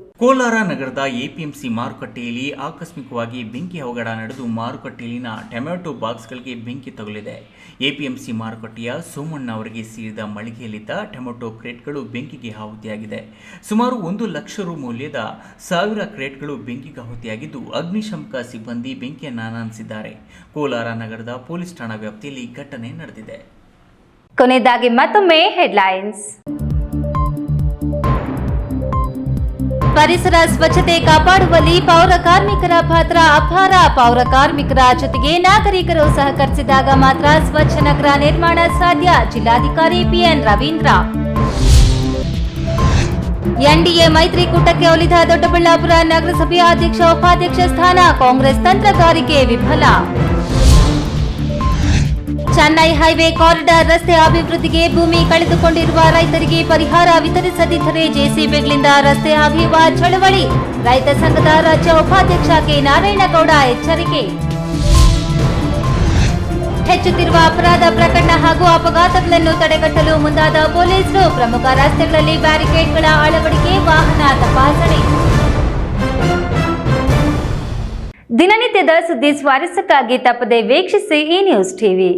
ಕೋಲಾರ ನಗರದ ಎಪಿಎಂಸಿ ಮಾರುಕಟ್ಟೆಯಲ್ಲಿ ಆಕಸ್ಮಿಕವಾಗಿ ಬೆಂಕಿ ಅವಘಡ ನಡೆದು ಮಾರುಕಟ್ಟೆಯಲ್ಲಿನ ಟೊಮ್ಯಾಟೊ ಬಾಕ್ಸ್ಗಳಿಗೆ ಬೆಂಕಿ ತಗುಲಿದೆ. ಎಪಿಎಂಸಿ ಮಾರುಕಟ್ಟೆಯ ಸೋಮಣ್ಣ ಅವರಿಗೆ ಸೇರಿದ ಮಳಿಗೆಯಲ್ಲಿದ್ದ ಟೊಮ್ಯಾಟೊ ಕ್ರೇಟ್ಗಳು ಬೆಂಕಿಗೆ ಆಹುತಿಯಾಗಿದೆ. ಸುಮಾರು ಒಂದು ಲಕ್ಷ ರು ಮೌಲ್ಯದ ಸಾವಿರ ಕ್ರೇಟ್ಗಳು ಬೆಂಕಿಗೆ ಆಹುತಿಯಾಗಿದ್ದು, ಅಗ್ನಿಶಾಮಕ ಸಿಬ್ಬಂದಿ ಬೆಂಕಿಯನ್ನು ಆನಂದಿಸಿದ್ದಾರೆ ಕೋಲಾರ ನಗರದ ಪೊಲೀಸ್ ಠಾಣಾ ವ್ಯಾಪ್ತಿಯಲ್ಲಿ ಘಟನೆ ನಡೆದಿದೆ. ಕೊನೆಯದಾಗಿ ಮತ್ತೊಮ್ಮೆ ಹೆಡ್ಲೈನ್ಸ್. ಪರಿಸರ ಸ್ವಚ್ಛತೆ ಕಾಪಾಡುವಲ್ಲಿ ಪೌರ ಕಾರ್ಮಿಕರ ಪಾತ್ರ ಅಪಾರ. ಪೌರ ಕಾರ್ಮಿಕರ ಜೊತೆಗೆ ನಾಗರಿಕರು ಸಹಕರಿಸಿದಾಗ ಮಾತ್ರ ಸ್ವಚ್ಛ ನಗರ ನಿರ್ಮಾಣ ಸಾಧ್ಯ. ಜಿಲ್ಲಾಧಿಕಾರಿ ಪಿಎನ್ ರವೀಂದ್ರ. ಎನ್ಡಿಎ ಮೈತ್ರಿಕೂಟಕ್ಕೆ ಒಲಿದ ದೊಡ್ಡಬಳ್ಳಾಪುರ ನಗರಸಭೆಯ ಅಧ್ಯಕ್ಷ, ಉಪಾಧ್ಯಕ್ಷ ಸ್ಥಾನ ಕಾಂಗ್ರೆಸ್ ತಂತ್ರಗಾರಿಕೆ ವಿಫಲ. ಚೆನ್ನೈ ಹೈವೇ ಕಾರಿಡಾರ್ ರಸ್ತೆ ಅಭಿವೃದ್ಧಿಗೆ ಭೂಮಿ ಕಳೆದುಕೊಂಡಿರುವ ರೈತರಿಗೆ ಪರಿಹಾರ ವಿತರಿಸದಿದ್ದರೆ ಜೆಸಿಬಿಗಳಿಂದ ರಸ್ತೆ ಅಗೆಯುವ ಚಳವಳಿ. ರೈತ ಸಂಘದ ರಾಜ್ಯ ಉಪಾಧ್ಯಕ್ಷ ಕೆ ನಾರಾಯಣಗೌಡ ಎಚ್ಚರಿಕೆ. ಹೆಚ್ಚುತ್ತಿರುವ ಅಪರಾಧ ಪ್ರಕರಣ ಹಾಗೂ ಅಪಘಾತಗಳನ್ನು ತಡೆಗಟ್ಟಲು ಮುಂದಾದ ಪೊಲೀಸರು ಪ್ರಮುಖ ರಸ್ತೆಗಳಲ್ಲಿ ಬ್ಯಾರಿಕೇಡ್ಗಳ ಅಳವಡಿಕೆ, ವಾಹನ ತಪಾಸಣೆ. ದಿನನಿತ್ಯದ ಸುದ್ದಿ ಸ್ವಾರಸ್ಯಕ್ಕಾಗಿ ತಪ್ಪದೆ ವೀಕ್ಷಿಸಿ ಈ ನ್ಯೂಸ್ ಟಿವಿ.